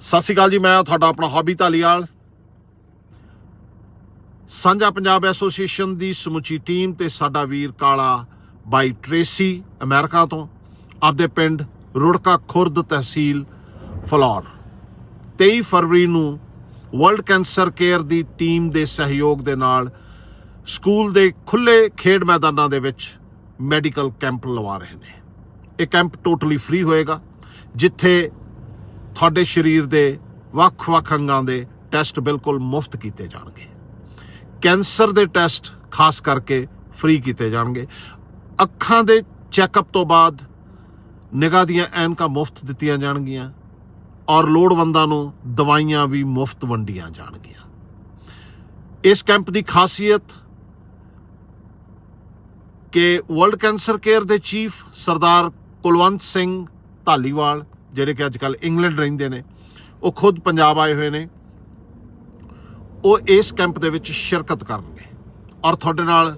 ਸਤਿ ਸ਼੍ਰੀ ਅਕਾਲ ਜੀ, ਮੈਂ ਤੁਹਾਡਾ ਆਪਣਾ ਹੌਬੀ ਧਾਲੀਵਾਲ। ਸਾਂਝਾ ਪੰਜਾਬ ਐਸੋਸੀਏਸ਼ਨ ਦੀ ਸਮੁੱਚੀ ਟੀਮ ਤੇ ਸਾਡਾ ਵੀਰ ਕਾਲਾ ਬਾਈ ਟ੍ਰੇਸੀ ਅਮਰੀਕਾ ਤੋਂ, ਆਪਦੇ ਪਿੰਡ ਰੁੜਕਾ ਖੁਰਦ ਤਹਿਸੀਲ ਫਲੌਰ। 23 ਫਰਵਰੀ ਨੂੰ ਵਰਲਡ ਕੈਂਸਰ ਕੇਅਰ ਦੀ ਟੀਮ ਦੇ ਸਹਿਯੋਗ ਦੇ ਨਾਲ ਸਕੂਲ ਦੇ ਖੁੱਲੇ ਖੇਡ ਮੈਦਾਨਾਂ ਦੇ ਵਿੱਚ ਮੈਡੀਕਲ ਕੈਂਪ ਲਵਾ ਰਹੇ ਨੇ। ਇਹ ਕੈਂਪ ਟੋਟਲੀ ਫ੍ਰੀ ਹੋਏਗਾ, ਜਿੱਥੇ ਤੁਹਾਡੇ ਸਰੀਰ ਦੇ ਵੱਖ-ਵੱਖ ਅੰਗਾਂ ਦੇ ਟੈਸਟ ਬਿਲਕੁਲ ਮੁਫਤ ਕੀਤੇ ਜਾਣਗੇ। ਕੈਂਸਰ ਦੇ ਟੈਸਟ ਖਾਸ ਕਰਕੇ ਫ੍ਰੀ ਕੀਤੇ ਜਾਣਗੇ। ਅੱਖਾਂ ਦੇ ਚੈੱਕਅਪ ਤੋਂ ਬਾਅਦ ਨਿਗਾਹ ਦੀਆਂ ਐਨਕਾਂ ਮੁਫਤ ਦਿੱਤੀਆਂ ਜਾਣਗੀਆਂ ਔਰ ਲੋੜਵੰਦਾਂ ਨੂੰ ਦਵਾਈਆਂ ਵੀ ਮੁਫਤ ਵੰਡੀਆਂ ਜਾਣਗੀਆਂ। ਇਸ ਕੈਂਪ ਦੀ ਖਾਸੀਅਤ ਕਿ ਵਰਲਡ ਕੈਂਸਰ ਕੇਅਰ ਦੇ ਚੀਫ ਸਰਦਾਰ ਕੁਲਵੰਤ ਸਿੰਘ ਧਾਲੀਵਾਲ ਜਿਹੜੇ ਕਿ ਅੱਜ ਅੱਜਕੱਲ ਇੰਗਲੈਂਡ ਰਹਿੰਦੇ ਨੇ, ਉਹ ਖੁਦ ਪੰਜਾਬ ਆਏ ਹੋਏ ਨੇ, ਉਹ ਇਸ ਕੈਂਪ ਦੇ ਵਿੱਚ ਸ਼ਿਰਕਤ ਕਰਨਗੇ। ਔਰ ਤੁਹਾਡੇ ਨਾਲ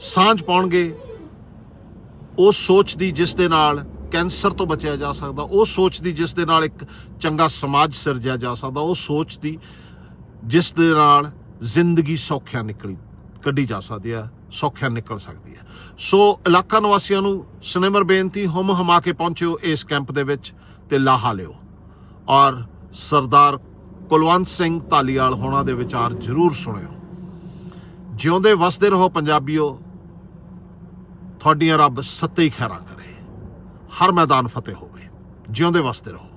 ਸਾਂਝ ਪਾਉਣਗੇ, ਉਹ ਸੋਚ ਦੀ ਜਿਸ ਦੇ ਨਾਲ ਕੈਂਸਰ ਤੋਂ ਬਚਿਆ ਜਾ ਸਕਦਾ, ਉਹ ਸੋਚ ਦੀ ਜਿਸ ਦੇ ਨਾਲ ਇੱਕ ਚੰਗਾ ਸਮਾਜ ਸਿਰਜਿਆ ਜਾ ਸਕਦਾ, ਉਹ ਸੋਚ ਦੀ ਜਿਸ ਦੇ ਨਾਲ ਜ਼ਿੰਦਗੀ ਸੌਖਿਆ ਨਿਕਲੀ। ਕੱਢੀ ਜਾ ਸਕਦੀ ਹੈ, ਸੌਖਿਆ ਨਿਕਲ ਸਕਦੀ ਹੈ। ਸੋ ਇਲਾਕਾ ਨਿਵਾਸੀਆਂ ਨੂੰ ਸਨੇਮਰ ਬੇਨਤੀ, ਹਮ ਹਮਾ ਕੇ ਪਹੁੰਚਿਓ ਇਸ ਕੈਂਪ ਦੇ ਵਿੱਚ ਤੇ ਲਾਹਾ ਲਿਓ। ਔਰ ਸਰਦਾਰ ਕੁਲਵੰਤ ਸਿੰਘ ਧਾਲੀਵਾਲ ਹੋਣਾ ਦੇ ਵਿਚਾਰ ਜ਼ਰੂਰ ਸੁਣਿਓ। ਜਿਉਂਦੇ ਵਸਦੇ ਰਹੋ ਪੰਜਾਬੀਓ, ਤੁਹਾਡੀਆਂ ਰੱਬ ਸੱਤੇ ਹੀ ਖੈਰਾਂ ਕਰੇ। ਹਰ ਮੈਦਾਨ ਫਤਿਹ ਹੋਵੇ। ਜਿਉਂਦੇ ਵਸਦੇ ਰਹੋ।